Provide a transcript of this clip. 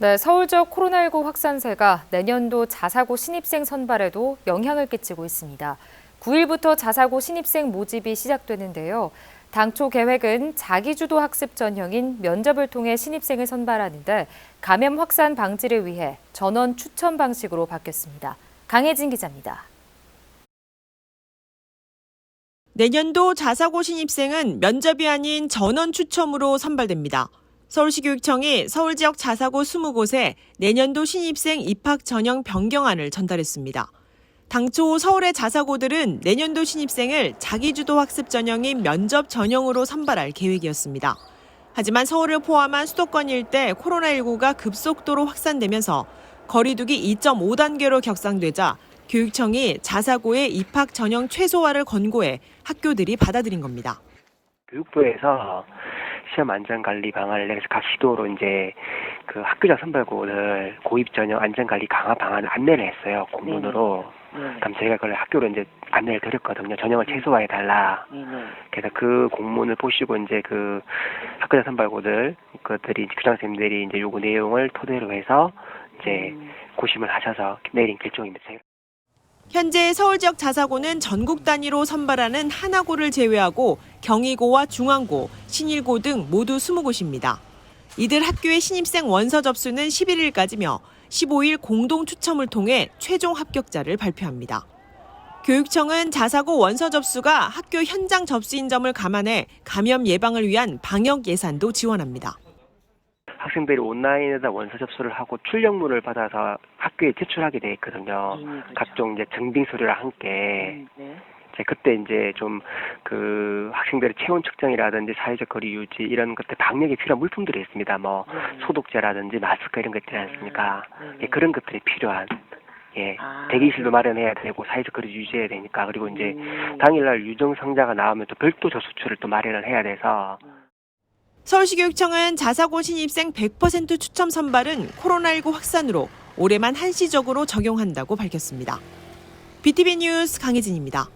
네, 서울 지역 코로나19 확산세가 내년도 자사고 신입생 선발에도 영향을 끼치고 있습니다. 9일부터 자사고 신입생 모집이 시작되는데요. 당초 계획은 자기주도 학습 전형인 면접을 통해 신입생을 선발하는데 감염 확산 방지를 위해 전원 추천 방식으로 바뀌었습니다. 강혜진 기자입니다. 내년도 자사고 신입생은 면접이 아닌 전원 추첨으로 선발됩니다. 서울시 교육청이 서울 지역 자사고 20곳에 내년도 신입생 입학 전형 변경안을 전달했습니다. 당초 서울의 자사고들은 내년도 신입생을 자기주도 학습 전형인 면접 전형으로 선발할 계획이었습니다. 하지만 서울을 포함한 수도권 일대 코로나19가 급속도로 확산되면서 거리두기 2.5단계로 격상되자 교육청이 자사고의 입학 전형 최소화를 권고해 학교들이 받아들인 겁니다. 교육부에서 시험 안전 관리 방안을 내서 각 시도로 이제 그 학교장 선발고를 고입 전형 안전 관리 강화 방안을 안내를 했어요 공문으로. 네. 그럼 저희가 그걸 학교로 이제 안내를 드렸거든요. 전형을 최소화해 달라. 네, 네. 그래서 그 공문을 보시고 이제 그 학교장 선발고들 그들이 교장 선생님들이 이제 요구 내용을 토대로 해서 이제 음. 고심을 하셔서 내린 결정입니다. 현재 서울 지역 자사고는 전국 단위로 선발하는 하나고를 제외하고 경희고와 중앙고, 신일고 등 모두 20곳입니다. 이들 학교의 신입생 원서 접수는 11일까지며 15일 공동 추첨을 통해 최종 합격자를 발표합니다. 교육청은 자사고 원서 접수가 학교 현장 접수인 점을 감안해 감염 예방을 위한 방역 예산도 지원합니다. 학생들이 온라인에다 원서 접수를 하고 출력물을 받아서 학교에 제출하게 돼 있거든요. 음, 그렇죠. 각종 이제 증빙 서류랑 함께 음, 네. 이제 그때 이제 좀 그 학생들의 체온 측정이라든지 사회적 거리 유지 이런 것들 방역에 필요한 물품들이 있습니다. 뭐 네. 소독제라든지 마스크 이런 것들이 않습니까? 네, 네. 예, 그런 것들이 필요한 예 아, 대기실도 마련해야 되고 사회적 거리 유지해야 되니까 그리고 이제 음. 당일날 유정 상자가 나오면 또 별도 저수출을 또 마련을 해야 돼서 서울시 교육청은 자사고 신입생 100% 추첨 선발은 코로나19 확산으로 올해만 한시적으로 적용한다고 밝혔습니다. BTV 뉴스 강혜진입니다.